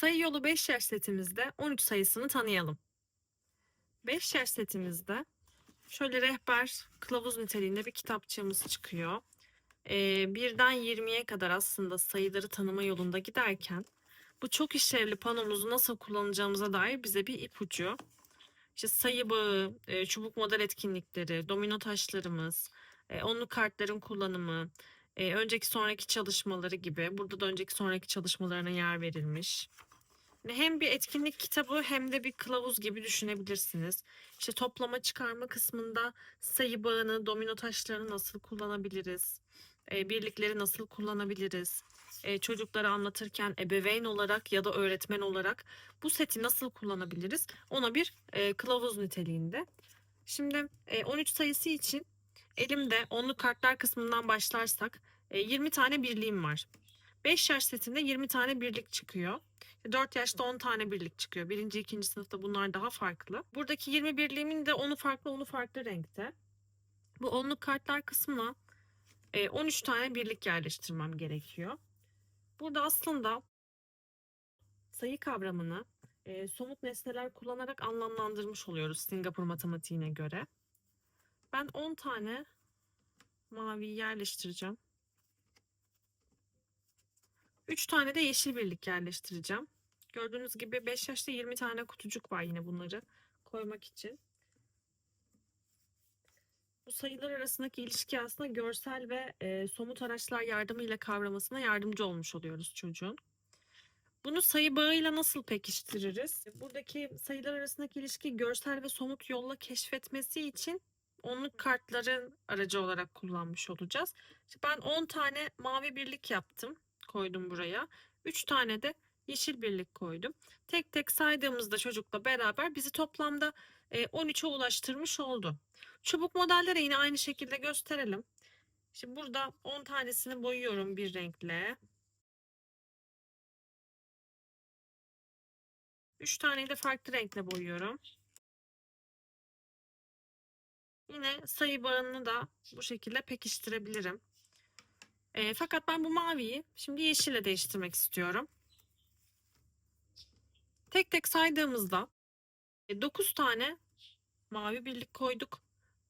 Sayı yolu 5 yaş setimizde 13 sayısını tanıyalım. 5 yaş setimizde şöyle rehber, kılavuz niteliğinde bir kitapçığımız çıkıyor. Ee, birden 20'ye kadar aslında sayıları tanıma yolunda giderken bu çok işlevli panomuzu nasıl kullanacağımıza dair bize bir ipucu. İşte sayı bağı, e, çubuk model etkinlikleri, domino taşlarımız, e, onlu kartların kullanımı, e, önceki sonraki çalışmaları gibi. Burada da önceki sonraki çalışmalarına yer verilmiş. Hem bir etkinlik kitabı hem de bir kılavuz gibi düşünebilirsiniz. İşte toplama çıkarma kısmında sayı bağını, domino taşlarını nasıl kullanabiliriz? E, birlikleri nasıl kullanabiliriz? E, çocuklara anlatırken ebeveyn olarak ya da öğretmen olarak bu seti nasıl kullanabiliriz? Ona bir e, kılavuz niteliğinde. Şimdi e, 13 sayısı için elimde onlu kartlar kısmından başlarsak e, 20 tane birliğim var. 5 yaş setinde 20 tane birlik çıkıyor. 4 yaşta 10 tane birlik çıkıyor. Birinci, ikinci sınıfta bunlar daha farklı. Buradaki 20 birliğimin de onu farklı, onu farklı renkte. Bu onlu kartlar kısmına e, 13 tane birlik yerleştirmem gerekiyor. Burada aslında sayı kavramını e, somut nesneler kullanarak anlamlandırmış oluyoruz Singapur matematiğine göre. Ben 10 tane mavi yerleştireceğim. 3 tane de yeşil birlik yerleştireceğim. Gördüğünüz gibi 5 yaşta 20 tane kutucuk var yine bunları koymak için. Bu sayılar arasındaki ilişki aslında görsel ve e, somut araçlar yardımıyla kavramasına yardımcı olmuş oluyoruz çocuğun. Bunu sayı bağıyla nasıl pekiştiririz? Buradaki sayılar arasındaki ilişki görsel ve somut yolla keşfetmesi için onluk kartların aracı olarak kullanmış olacağız. Ben 10 tane mavi birlik yaptım, koydum buraya. 3 tane de yeşil birlik koydum. Tek tek saydığımızda çocukla beraber bizi toplamda e, 13'e ulaştırmış oldu. Çubuk modellere yine aynı şekilde gösterelim. Şimdi burada 10 tanesini boyuyorum bir renkle. 3 taneyi de farklı renkle boyuyorum. Yine sayı bağını da bu şekilde pekiştirebilirim. E, fakat ben bu maviyi şimdi yeşille değiştirmek istiyorum. Tek tek saydığımızda 9 tane mavi birlik koyduk.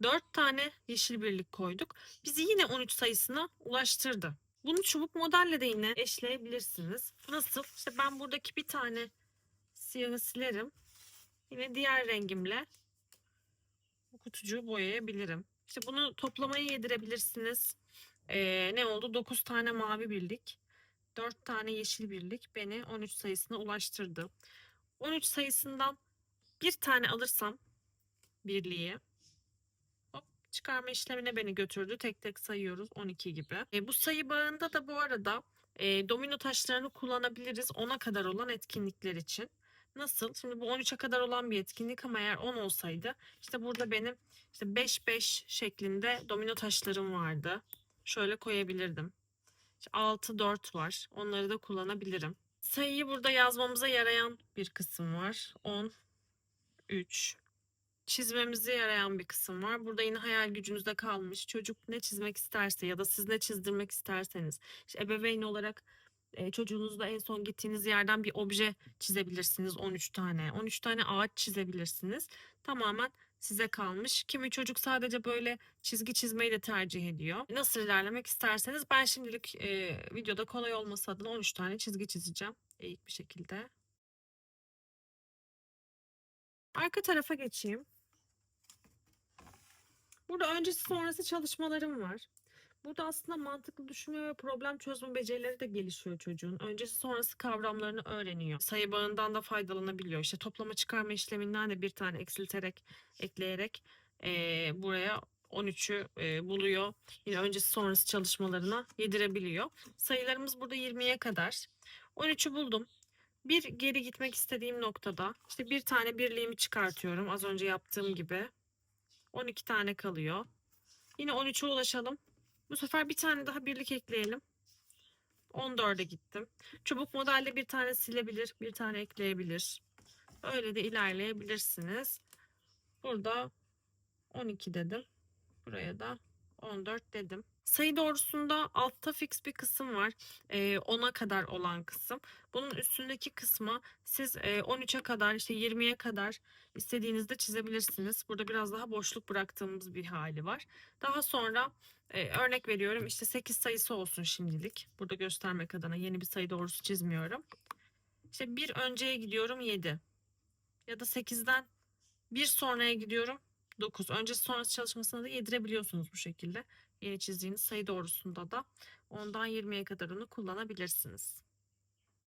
4 tane yeşil birlik koyduk. Bizi yine 13 sayısına ulaştırdı. Bunu çubuk modelle de yine eşleyebilirsiniz. Nasıl? İşte ben buradaki bir tane siyahı silerim. Yine diğer rengimle bu kutucuğu boyayabilirim. İşte bunu toplamaya yedirebilirsiniz. Ee, ne oldu? 9 tane mavi birlik, 4 tane yeşil birlik beni 13 sayısına ulaştırdı. 13 sayısından bir tane alırsam birliği hop, çıkarma işlemine beni götürdü. Tek tek sayıyoruz 12 gibi. E, bu sayı bağında da bu arada e, domino taşlarını kullanabiliriz 10'a kadar olan etkinlikler için. Nasıl? Şimdi bu 13'e kadar olan bir etkinlik ama eğer 10 olsaydı işte burada benim işte 5-5 şeklinde domino taşlarım vardı. Şöyle koyabilirdim. 6-4 var. Onları da kullanabilirim. Sayıyı burada yazmamıza yarayan bir kısım var. 10, 3. Çizmemize yarayan bir kısım var. Burada yine hayal gücünüzde kalmış. Çocuk ne çizmek isterse ya da siz ne çizdirmek isterseniz. İşte ebeveyn olarak e, çocuğunuzla en son gittiğiniz yerden bir obje çizebilirsiniz 13 tane. 13 tane ağaç çizebilirsiniz. Tamamen size kalmış. Kimi çocuk sadece böyle çizgi çizmeyi de tercih ediyor. Nasıl ilerlemek isterseniz ben şimdilik e, videoda kolay olması adına 13 tane çizgi çizeceğim. Eğik bir şekilde. Arka tarafa geçeyim. Burada öncesi sonrası çalışmalarım var. Burada aslında mantıklı düşünme ve problem çözme becerileri de gelişiyor çocuğun. Öncesi sonrası kavramlarını öğreniyor. Sayı bağından da faydalanabiliyor. İşte toplama çıkarma işleminden de bir tane eksilterek, ekleyerek eee, buraya 13'ü eee, buluyor. Yine öncesi sonrası çalışmalarına yedirebiliyor. Sayılarımız burada 20'ye kadar. 13'ü buldum. Bir geri gitmek istediğim noktada işte bir tane birliğimi çıkartıyorum. Az önce yaptığım gibi. 12 tane kalıyor. Yine 13'e ulaşalım. Bu sefer bir tane daha birlik ekleyelim. 14'e gittim. Çubuk modelde bir tane silebilir, bir tane ekleyebilir. Öyle de ilerleyebilirsiniz. Burada 12 dedim. Buraya da 14 dedim. Sayı doğrusunda altta fix bir kısım var. Ee, 10'a kadar olan kısım. Bunun üstündeki kısmı siz e, 13'e kadar işte 20'ye kadar istediğinizde çizebilirsiniz. Burada biraz daha boşluk bıraktığımız bir hali var. Daha sonra örnek veriyorum işte 8 sayısı olsun şimdilik. Burada göstermek adına yeni bir sayı doğrusu çizmiyorum. İşte bir önceye gidiyorum 7. Ya da 8'den bir sonraya gidiyorum 9. Öncesi sonrası çalışmasına da yedirebiliyorsunuz bu şekilde. Yeni çizdiğiniz sayı doğrusunda da ondan 20'ye kadar onu kullanabilirsiniz.